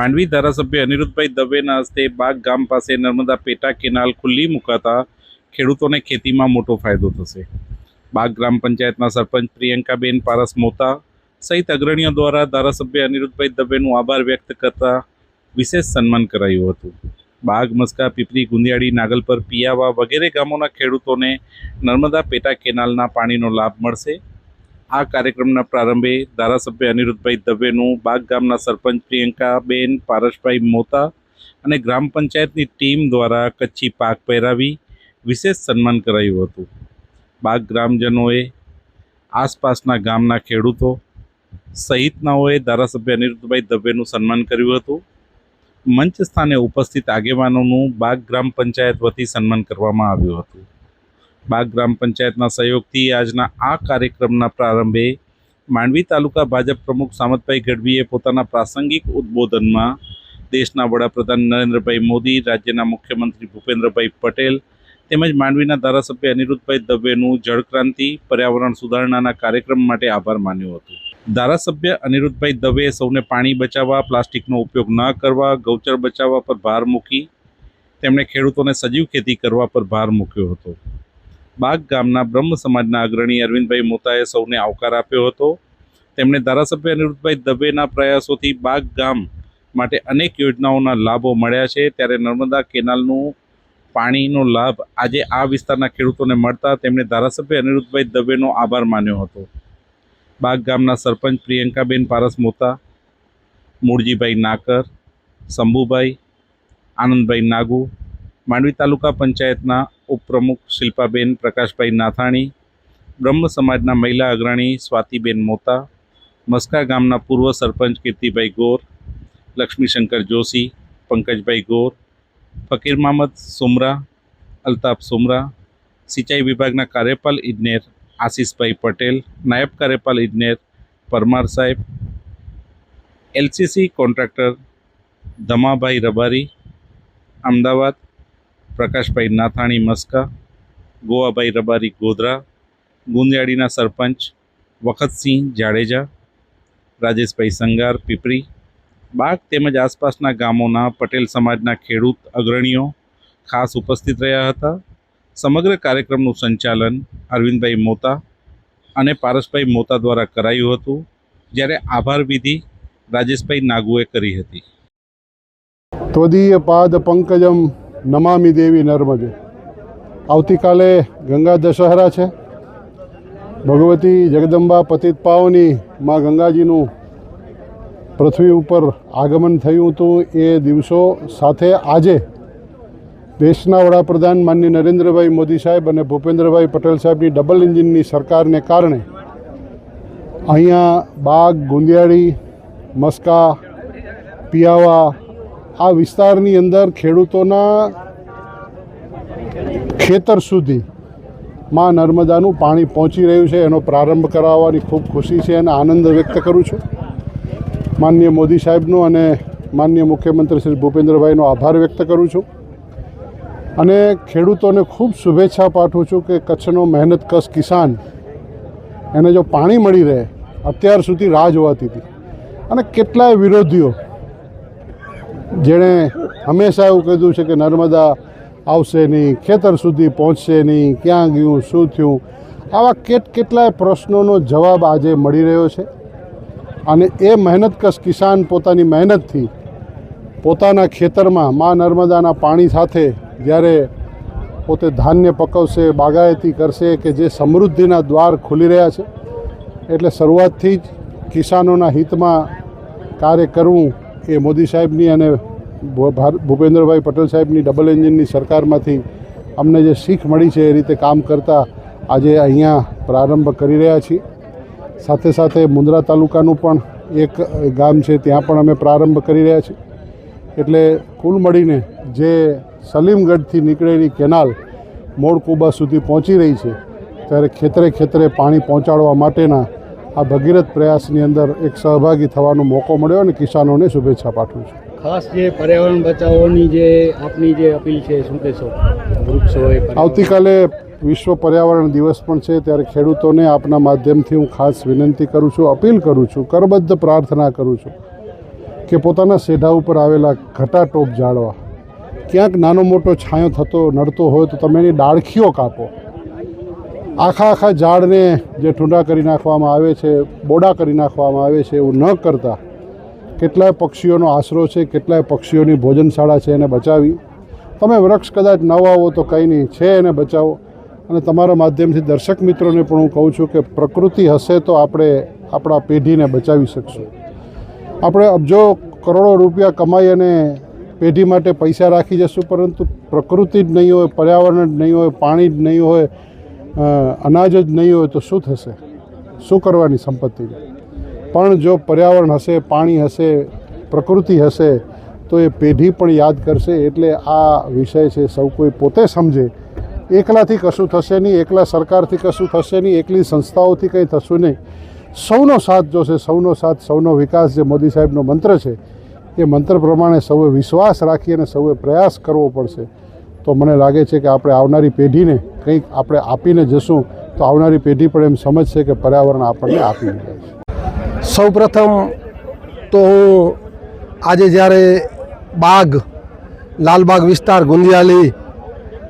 માંડવી ધારાસભ્ય અનિરુદ્ધભાઈ દવેના હસ્તે બાગ ગામ પાસે નર્મદા પેટા કેનાલ ખુલ્લી મુકાતા ખેડૂતોને ખેતીમાં મોટો ફાયદો થશે. બાગ ગ્રામ પંચાયતના સરપંચ પ્રિયંકાબેન પારસ મોતા સહિત અગ્રણીઓ દ્વારા ધારાસભ્ય અનિરુદ્ધભાઈ દવેનું આભાર વ્યક્ત કરતા વિશેષ સન્માન કરાયું હતું. બાગ, મસ્કા, પીપરી, ગુંદિયાળી, નાગલપર, પિયાવા વગેરે ગામોના ખેડૂતોને નર્મદા પેટા કેનાલના પાણીનો લાભ મળશે. આ કાર્યક્રમના પ્રારંભે ધારાસભ્ય અનિરુદ્ધભાઈ દવેનું બાગ ગામના સરપંચ પ્રિયંકાબેન, પારસભાઈ મોતા અને ગ્રામ પંચાયતની ટીમ દ્વારા કચ્છી પાક પહેરાવી વિશેષ સન્માન કરાયું હતું. બાગ ગ્રામજનોએ આસપાસના ગામના ખેડૂતો સહિતનાઓએ ધારાસભ્ય અનિરુદ્ધભાઈ દવેનું સન્માન કર્યું હતું. મંચ સ્થાને ઉપસ્થિત આગેવાનોનું બાગ ગ્રામ પંચાયત વતી સન્માન કરવામાં આવ્યું હતું. બાગ ગ્રામ પંચાયતના સહયોગથી આજના આ કાર્યક્રમના પ્રારંભે માંડવી તાલુકા ભાજપ પ્રમુખ સામતભાઈ ગઢવીએ પોતાના પ્રાસંગિક ઉદ્બોધનમાં દેશના વડાપ્રધાન નરેન્દ્રભાઈ મોદી, રાજ્યના મુખ્યમંત્રી ભૂપેન્દ્રભાઈ પટેલ તેમજ માંડવીના ધારાસભ્ય અનિરુદ્ધભાઈ દવેનું જળક્રાંતિ, પર્યાવરણ સુધારણાના કાર્યક્રમ માટે આભાર માન્યો હતો. ધારાસભ્ય અનિરુદ્ધભાઈ દવેએ સૌને પાણી બચાવવા, પ્લાસ્ટિકનો ઉપયોગ ન કરવા, ગૌચર બચાવવા પર ભાર મૂકી, તેમણે ખેડૂતોને સજીવ ખેતી કરવા પર ભાર મૂક્યો હતો. બાગ ગામના બ્રહ્મ સમાજના અગ્રણી અરવિંદભાઈ મોતાએ સૌને આવકાર આપ્યો હતો. તેમણે ધારાસભ્ય અનિરુદ્ધભાઈ દવેના પ્રયાસોથી બાગ ગામ માટે અનેક યોજનાઓના લાભો મળ્યા છે. ત્યારે નર્મદા કેનાલનું પાણીનો લાભ આજે આ વિસ્તારના ખેડૂતોને મળતા તેમણે ધારાસભ્ય અનિરુદ્ધભાઈ દવેનો આભાર માન્યો હતો. બાગ ગામના સરપંચ પ્રિયંકાબેન પારસ મોતા, મૂળજીભાઈ નાકર, શંભુભાઈ, આનંદભાઈ નાગુ માંડવી તાલુકા પંચાયતના ઉપપ્રમુખ શિલ્પાબેન પ્રકાશભાઈ નાથાણી, બ્રહ્મ સમાજના મહિલા અગ્રણી સ્વાતિબેન મોતા, મસ્કા ગામના પૂર્વ સરપંચ કીર્તિભાઈ ગોર, લક્ષ્મીશંકર જોશી, પંકજભાઈ ગોર, ફકીર મહમદ સુમરા, અલ્તાફ સુમરા, સિંચાઈ વિભાગના કાર્યપાલ ઇજનેર આશીષભાઈ પટેલ, નાયબ કાર્યપાલ ઇજનેર પરમાર સાહેબ, એલસીસી કોન્ટ્રાક્ટર ધમાભાઈ રબારી, અમદાવાદ પ્રકાશભાઈ નાથાણી મસ્કા, ગોવાભાઈ રબારી ગોધરા, ગુંદિયાળીના સરપંચ, વખતસિંહ જાડેજા, રાજેશભાઈ સંગાર પીપરી બાગ તેમજ આસપાસના ગામોના પટેલ સમાજના ખેડૂત, અગ્રણીઓ ખાસ ઉપસ્થિત રહ્યા હતા. સમગ્ર કાર્યક્રમનું સંચાલન અરવિંદભાઈ મોતા અને પારસભાઈ મોતા દ્વારા કરાયું હતું, જ્યારે આભાર વિધિ રાજેશભાઈ નાગુએ કરી હતી. તોદીય પાદ પંકજમ નમામિ દેવી નર્મદે. આવતીકાલે ગંગા દશહરા છે. ભગવતી જગદંબા પતિત પાવની માં ગંગાજીનું પૃથ્વી ઉપર આગમન થયું હતું એ દિવસો સાથે આજે દેશના વડાપ્રધાન માનનીય નરેન્દ્રભાઈ મોદી સાહેબ અને ભૂપેન્દ્રભાઈ પટેલ સાહેબની ડબલ એન્જિનની સરકારને કારણે અહીંયા બાગ ગુંદિયાળી, મસ્કા, પિયાવા આ વિસ્તારની અંદર ખેડૂતોના ખેતર સુધી માં નર્મદાનું પાણી પહોંચી રહ્યું છે. એનો પ્રારંભ કરાવવાની ખૂબ ખુશી છે અને આનંદ વ્યક્ત કરું છું. માનનીય મોદી સાહેબનો અને માનનીય મુખ્યમંત્રી શ્રી ભૂપેન્દ્રભાઈનો આભાર વ્યક્ત કરું છું. અને ખેડૂતોને ખૂબ શુભેચ્છા પાઠવું છું કે કચ્છનો મહેનત કશ કિસાન એને જો પાણી મળી રહે, અત્યાર સુધી રાહ જોવાતી હતી. અને કેટલાય વિરોધીઓ જેણે હંમેશા એવું કીધું છે કે નર્મદા આવશે નહીં, ખેતર સુધી પહોંચશે નહીં, ક્યાં ગયું, શું થયું? આવા કેટ કેટલાય પ્રશ્નોનો જવાબ આજે મળી રહ્યો છે. અને એ મહેનતકશ કિસાન પોતાની મહેનતથી પોતાના ખેતરમાં મા નર્મદાના પાણી સાથે જ્યારે પોતે ધાન્ય પકવશે, બાગાયતી કરશે કે જે સમૃદ્ધિના દ્વાર ખુલી રહ્યા છે. એટલે શરૂઆતથી જ કિસાનોના હિતમાં કાર્ય કરવું એ મોદી સાહેબની અને ભૂપેન્દ્રભાઈ પટેલ સાહેબની ડબલ એન્જિનની સરકારમાંથી અમને જે શીખ મળી છે એ રીતે કામ કરતાં આજે અહીંયા પ્રારંભ કરી રહ્યા છીએ. સાથે સાથે મુન્દ્રા તાલુકાનું પણ એક ગામ છે, ત્યાં પણ અમે પ્રારંભ કરી રહ્યા છીએ. એટલે કુલ મળીને જે સલીમગઢથી નીકળેલી કેનાલ મોડકુબા સુધી પહોંચી રહી છે, ત્યારે ખેતરે ખેતરે પાણી પહોંચાડવા માટેના આ ભગીરથ પ્રયાસની અંદર એક સહભાગી થવાનો મોકો મળ્યો અને કિસાનોને શુભેચ્છા પાઠવું છું. ખાસ જે પર્યાવરણ બચાવવાની જે આપની જે અપીલ છે, શું કહેશો? વૃક્ષો આવતીકાલે વિશ્વ પર્યાવરણ દિવસ પણ છે, ત્યારે ખેડૂતોને આપના માધ્યમથી હું ખાસ વિનંતી કરું છું, અપીલ કરું છું, કરબદ્ધ પ્રાર્થના કરું છું કે પોતાના સેઢા ઉપર આવેલા ઘટાટોપ ઝાડવા ક્યાંક નાનો મોટો છાંયો થતો, નડતો હોય તો તમે એની ડાળખીઓ કાપો. આખા આખા ઝાડને જે ઠૂંડા કરી નાખવામાં આવે છે, બોડા કરી નાખવામાં આવે છે, એવું ન કરતા. કેટલાય પક્ષીઓનો આશરો છે, કેટલાય પક્ષીઓની ભોજનશાળા છે એને બચાવી. તમે વૃક્ષ કદાચ ન વાવો તો કંઈ નહીં, છે એને બચાવો. અને તમારા માધ્યમથી દર્શક મિત્રોને પણ હું કહું છું કે પ્રકૃતિ હશે તો આપણે આપણા પેઢીને બચાવી શકશું. આપણે અબજો કરોડો રૂપિયા કમાઈ અને પેઢી માટે પૈસા રાખી જશું, પરંતુ પ્રકૃતિ જ નહીં હોય, પર્યાવરણ જ નહીં હોય, પાણી જ નહીં હોય અનાજ જ નહીં હોય તો શું થશે? શું કરવાની સંપત્તિને પણ જો પર્યાવરણ હશે, પાણી હશે, પ્રકૃતિ હશે, તો એ પેઢી પણ યાદ કરશે. એટલે આ વિષય છે, સૌ કોઈ પોતે સમજે. એકલાથી કશું થશે નહીં, એકલા સરકારથી કશું થશે નહીં, એકલી સંસ્થાઓથી કંઈ થશું નહીં. સૌનો સાથ જોશે સૌનો સાથ, સૌનો વિકાસ, જે મોદી સાહેબનો મંત્ર છે, એ મંત્ર પ્રમાણે સૌએ વિશ્વાસ રાખી અને સૌએ પ્રયાસ કરવો પડશે. તો મને લાગે છે કે આપણે આવનારી પેઢીને કંઈક આપણે આપીને જશું, તો આવનારી પેઢી પણ એમ સમજશે કે પર્યાવરણ આપણને આપી રહ્યા છે. સૌપ્રથમ તો હું આજે જ્યારે બાગ, લાલબાગ વિસ્તાર, ગુંદિયાલી,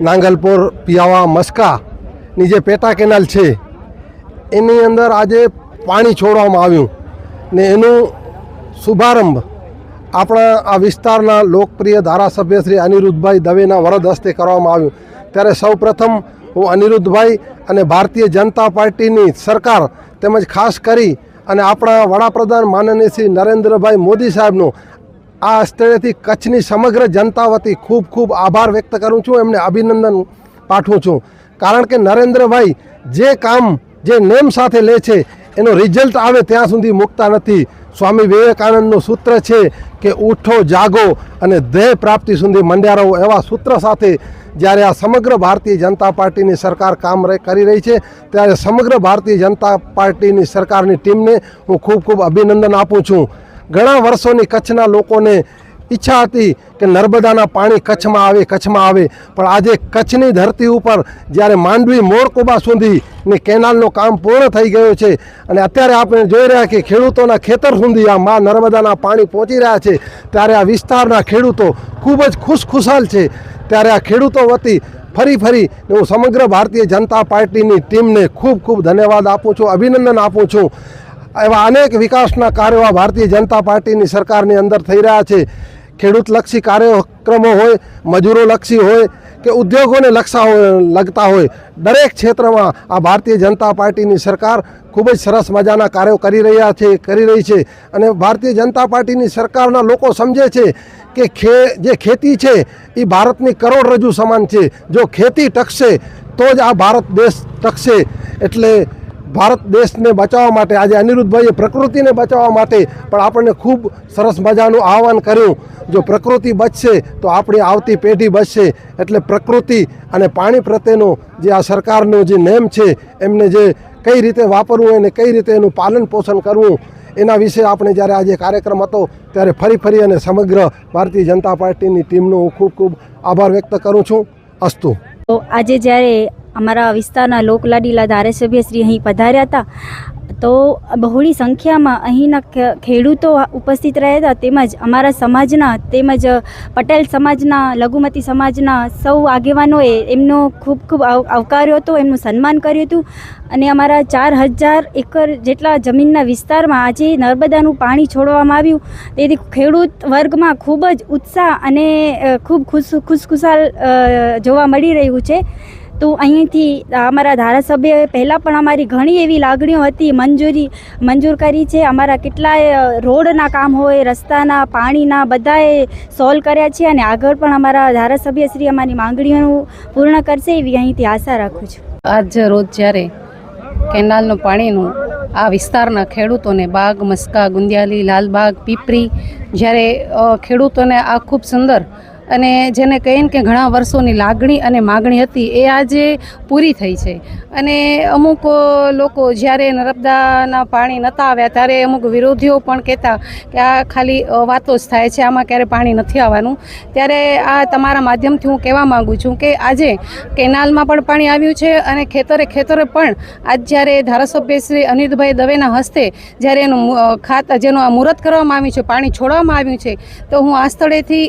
નાંગલપુર, પિયાવા મસ્કાની જે પેટા કેનાલ છે, એની અંદર આજે પાણી છોડવામાં આવ્યું ને એનું શુભારંભ આપણા આ વિસ્તારના લોકપ્રિય ધારાસભ્ય શ્રી અનિરુદ્ધભાઈ દવેના વરદ હસ્તે કરવામાં આવ્યું. ત્યારે સૌપ્રથમ હું અનિરુદ્ધભાઈ અને ભારતીય જનતા પાર્ટીની સરકાર તેમજ ખાસ કરી અને આપણા વડાપ્રધાન માનનીય શ્રી નરેન્દ્રભાઈ મોદી સાહેબનો આ સ્થળેથી કચ્છની સમગ્ર જનતા વતી ખૂબ ખૂબ આભાર વ્યક્ત કરું છું, એમને અભિનંદન પાઠવું છું. કારણ કે નરેન્દ્રભાઈ જે કામ, જે નેમ સાથે લે છે, એનો રિઝલ્ટ આવે ત્યાં સુધી મૂકતા નથી. સ્વામી વિવેકાનંદનું સૂત્ર છે કે, ઉઠો, જાગો અને ધ્યેય પ્રાપ્તિ સુધી મંડ્યા રહો, એવા સૂત્ર સાથે જ્યારે આ સમગ્ર ભારતીય જનતા પાર્ટીની સરકાર કામ કરી રહી છે, ત્યારે સમગ્ર ભારતીય જનતા પાર્ટીની સરકારની ટીમને હું ખૂબ ખૂબ અભિનંદન આપું છું. ઘણા વર્ષોની કચ્છના લોકોને ઈચ્છા હતી કે નર્મદાના પાણી કચ્છમાં આવે કચ્છમાં આવે, પણ આજે કચ્છની ધરતી ઉપર જ્યારે માંડવી મોરકુબા સુધીની કેનાલનું કામ પૂર્ણ થઈ ગયું છે અને અત્યારે આપણે જોઈ રહ્યા કે ખેડૂતોના ખેતર સુધી આ મા નર્મદાના પાણી પહોંચી રહ્યા છે, ત્યારે આ વિસ્તારના ખેડૂતો ખૂબ જ ખુશખુશાલ છે. ત્યારે આ ખેડૂતો વતી ફરી ફરી હું સમગ્ર ભારતીય જનતા પાર્ટીની ટીમને ખૂબ ખૂબ ધન્યવાદ આપું છું, અભિનંદન આપું છું. એવા અનેક વિકાસના કાર્યો આ ભારતીય જનતા પાર્ટીની સરકારની અંદર થઈ રહ્યા છે. ખેડૂતલક્ષી કાર્યક્રમો હોય, મજૂરોલક્ષી હોય કે ઉદ્યોગોને લક્ષા લગતા હોય. દરેક ક્ષેત્રમાં આ ભારતીય જનતા પાર્ટીની સરકાર ખૂબ જ સરસ મજાના કાર્યો કરી રહ્યા છે, કરી રહી છે. અને ભારતીય જનતા પાર્ટીની સરકારના લોકો સમજે છે કે ખે, જે ખેતી છે એ ભારતની કરોડરજ્જુ સમાન છે. જો ખેતી ટકશે, તો જ આ ભારત દેશ ટકશે. એટલે ભારત દેશને બચાવવા માટે આજે અનિરુદ્ધભાઈએ પ્રકૃતિને બચાવવા માટે પણ આપણને ખૂબ સરસ મજાનું આહવાન કર્યું. જો પ્રકૃતિ બચશે, તો આપણી આવતી પેઢી બચશે. એટલે પ્રકૃતિ અને પાણી પ્રત્યેનો જે આ સરકારનો જે નેમ છે, એમને જે કઈ રીતે વાપરવું અને કઈ રીતે એનું પાલન પોષણ કરવું, એના વિશે આપણે જ્યારે આજે કાર્યક્રમ હતો, ત્યારે ફરી ફરી અને સમગ્ર ભારતીય જનતા પાર્ટીની ટીમનો હું ખૂબ ખૂબ આભાર વ્યક્ત કરું છું. અસ્તુ. તો આજે જ્યારે અમારા વિસ્તારના લોકલાડીલા ધારાસભ્ય શ્રી અહીં પધાર્યા હતા. તો બહોળી સંખ્યામાં અહીંના ખેડૂતો ઉપસ્થિત રહ્યા હતા. તેમજ અમારા સમાજના, તેમજ પટેલ સમાજના, લઘુમતી સમાજના સૌ આગેવાનોએ એમનો ખૂબ ખૂબ આવ- આવકાર્યો હતો, એમનું સન્માન કર્યું હતું. અને અમારા ચાર હજાર એકર જેટલા જમીનના વિસ્તારમાં આજે નર્મદાનું પાણી છોડવામાં આવ્યું. તેથી ખેડૂત વર્ગમાં ખૂબ જ ઉત્સાહ અને ખૂબ ખુશ, ખુશખુશાલ જોવા મળી રહ્યું છે. તો અહીંથી અમારા ધારાસભ્યએ પહેલાં પણ અમારી ઘણી એવી લાગણીઓ હતી. મંજૂરી મંજૂર કરી છે. અમારા કેટલાય રોડના કામ હોય, રસ્તાના, પાણીના બધાએ સોલ્વ કર્યા છે અને આગળ પણ અમારા ધારાસભ્ય શ્રી અમારી માંગણીઓનું પૂર્ણ કરશે એવી અહીંથી આશા રાખું છું. આજ રોજ જ્યારે કેનાલનું પાણીનું આ વિસ્તારના ખેડૂતોને બાગ, મસ્કા, ગુંદિયાલી, લાલબાગ, પીપરી, જ્યારે ખેડૂતોને આ ખૂબ સુંદર અને જેને કહીને કે ઘણા વર્ષોની લાગણી અને માગણી હતી, એ આજે પૂરી થઈ છે. અને અમુક લોકો જ્યારે નર્મદાના પાણી નહોતા આવ્યા, ત્યારે અમુક વિરોધીઓ પણ કહેતા કે આ ખાલી વાતો જ થાય છે, આમાં ક્યારે પાણી નથી આવવાનું. ત્યારે આ તમારા માધ્યમથી હું કહેવા માગું છું કે આજે કેનાલમાં પણ પાણી આવ્યું છે અને ખેતરે ખેતરે પણ આજ જ્યારે ધારાસભ્ય શ્રી અનિલભાઈ દવેના હસ્તે જ્યારે એનું ખાતા, જેનું આ મુહૂર્ત કરવામાં આવ્યું છે, પાણી છોડવામાં આવ્યું છે, તો હું આ સ્થળેથી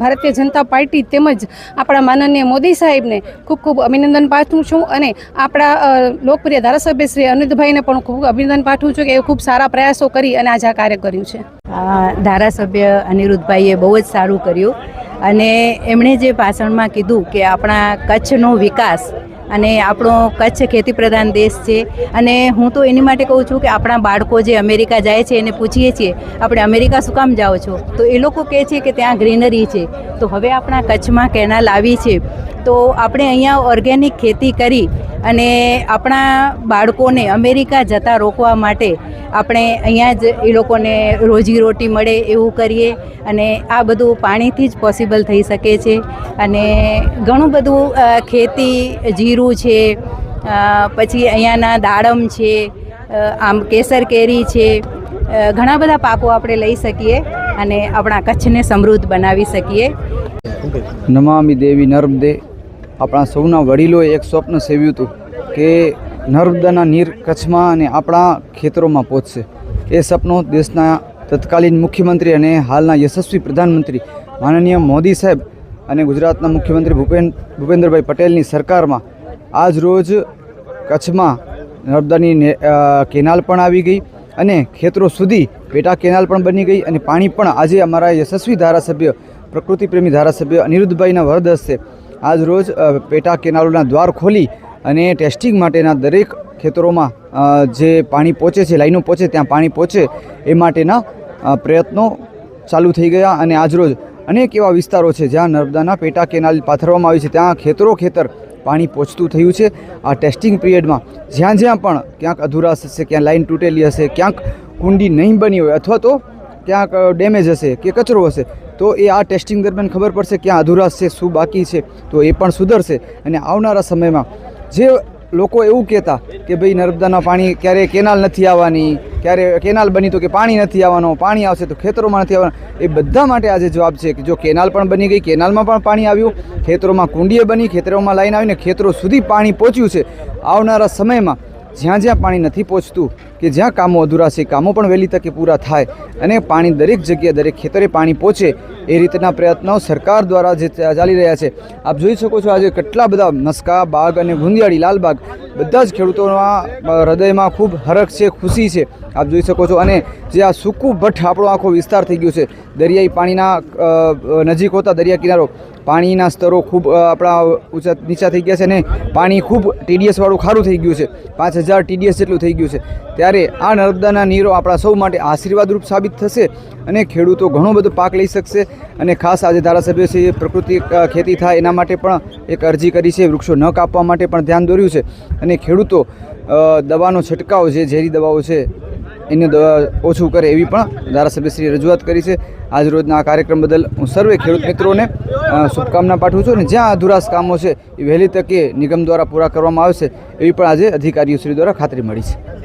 ભારતીય જનતા પાર્ટી તેમજ આપણા માનનીય મોદી સાહેબને ખૂબ ખૂબ અભિનંદન પાઠવું છું અને આપણા લોકપ્રિય ધારાસભ્ય શ્રી અનિલભાઈને પણ ખૂબ અભિનંદન પાઠવું છું કે એ ખૂબ સારા પ્રયાસો કરી અને આજે આ કાર્ય કર્યું છે. ધારાસભ્ય અનિરુદ્ધભાઈએ બહુ જ સારું કર્યું અને એમણે જે ભાષણમાં કીધું કે આપણા કચ્છનો વિકાસ અને આપણો કચ્છ ખેતી પ્રધાન દેશ છે. અને હું તો એની માટે કહું છું કે આપણા બાળકો જે અમેરિકા જાય છે, એને પૂછીએ છીએ, આપણે અમેરિકા શું કામ જાઓ છો? તો એ લોકો કહે છે કે ત્યાં ગ્રીનરી છે. તો હવે આપણા કચ્છમાં કેનાલ આવી છે. તો આપણે અહીંયા ઓર્ગેનિક ખેતી કરી અને આપણા બાળકોને અમેરિકા જતા રોકવા માટે આપણે અહીંયા જ એ લોકોને રોજી રોટી મળે એવું કરીએ અને આ બધું પાણીથી જ પોસિબલ થઈ શકે છે. અને ઘણું બધું ખેતી, જીરું છે પછી અહીંયાના દાડમ છે આમ કેસર કેરી છે ઘણા બધા પાકો આપણે લઈ શકીએ અને આપણા કચ્છને સમૃદ્ધ બનાવી શકીએ. નમામી દેવી નર્મદે આપણા સૌના વડીલોએ એક સ્વપ્ન સેવ્યું હતું કે નર્મદાના નીર કચ્છમાં અને આપણા ખેતરોમાં પહોંચશે. એ સપનો દેશના તત્કાલીન મુખ્યમંત્રી અને હાલના યશસ્વી પ્રધાનમંત્રી માનનીય મોદી સાહેબ અને ગુજરાતના મુખ્યમંત્રી ભૂપેન, ભૂપેન્દ્રભાઈ પટેલની સરકારમાં આજ રોજ કચ્છમાં નર્મદાની કેનાલ પણ આવી ગઈ અને ખેતરો સુધી પેટા કેનાલ પણ બની ગઈ અને પાણી પણ આજે અમારા યશસ્વી ધારાસભ્ય પ્રકૃતિ પ્રેમી ધારાસભ્ય અનિરુદ્ધભાઈના વરદ હસ્તે આજ રોજ પેટા કેનાલોના દ્વાર ખોલી અને ટેસ્ટિંગ માટેના દરેક ખેતરોમાં જે પાણી પહોંચે છે, લાઈનો પહોંચે, ત્યાં પાણી પહોંચે એ માટેના પ્રયત્નો ચાલુ થઈ ગયા અને આજરોજ અનેક એવા વિસ્તારો છે જ્યાં નર્મદાના પેટા કેનાલ પાથરવામાં આવી છે. ત્યાં ખેતરો ખેતર પાણી પહોંચતું થયું છે. આ ટેસ્ટિંગ પિરિયડમાં જ્યાં જ્યાં પણ ક્યાંક અધુરાશ હશે ક્યાં લાઈન તૂટેલી હશે, ક્યાંક કુંડી નહીં બની હોય અથવા તો ક્યાંક ડેમેજ હશે કે કચરો હશે તો એ આ ટેસ્ટિંગ દરમિયાન ખબર પડશે ક્યાં અધૂરા છે, શું બાકી છે. તો એ પણ સુધરશે અને આવનારા સમયમાં જે લોકો એવું કહેતા કે ભાઈ નર્મદાના પાણી ક્યારે કેનાલ નથી આવવાની, ક્યારે કેનાલ બની તો કે પાણી નથી આવવાનું, પાણી આવશે તો ખેતરોમાં નથી આવવાનું, એ બધા માટે આજે જવાબ છે કે જો કેનાલ પણ બની ગઈ, કેનાલમાં પણ પાણી આવ્યું, ખેતરોમાં કુંડીએ બની, ખેતરોમાં લાઈન આવીને ખેતરો સુધી પાણી પહોંચ્યું છે. આવનારા સમયમાં જ્યાં જ્યાં પાણી નથી પહોંચતું, કે જ્યાં કામો અધૂરા છે, કામો પણ વહેલી તકે પૂરા થાય અને પાણી દરેક જગ્યાએ, દરેક ખેતરે પાણી પહોંચે એ રીતના પ્રયત્નો સરકાર દ્વારા જે ચાલી રહ્યા છે. આપ જોઈ શકો છો આજે કેટલા બધા નસકા, બાગ અને ગુંદિયાળી, લાલબાગ બધા જ ખેડૂતોના હૃદયમાં ખૂબ હરખ છે, ખુશી છે. આપ જોઈ શકો છો અને જે આ સૂકું ભઠ્ઠ આપણો આખો વિસ્તાર થઈ ગયો છે. દરિયાઈ પાણીના નજીક હોતા દરિયા કિનારો પાણીના સ્તરો ખૂબ આપણા ઊંચા, નીચા થઈ ગયા છે અને પાણી ખૂબ ટીડીએસવાળું ખારું થઈ ગયું છે. પાંચ હજાર ટીડીએસ જેટલું થઈ ગયું છે. ત્યારે આ નર્મદાના નીરો આપણા સૌ માટે આશીર્વાદરૂપ સાબિત થશે. અને ખેડૂતો ઘણો બધો પાક લઈ શકશે અને ખાસ આજે ધારાસભ્ય છે, પ્રકૃતિ ખેતી થાય એના માટે પણ એક અરજી કરી છે, વૃક્ષો ન કાપવા માટે પણ ધ્યાન દોર્યું છે અને ખેડૂતો દવાનો છંટકાવ જે ઝેરી દવાઓ છે, એને ઓછું કરે એવી પણ ધારાસભ્યશ્રીએ રજૂઆત કરી છે. આજ રોજના આ કાર્યક્રમ બદલ હું સર્વે ખેડૂત મિત્રોને શુભકામના પાઠવું છું અને જ્યાં અધુરાશ કામો છે, એ વહેલી તકે નિગમ દ્વારા પૂરા કરવામાં આવશે, એવી પણ આજે અધિકારીઓશ્રી દ્વારા ખાતરી મળી છે.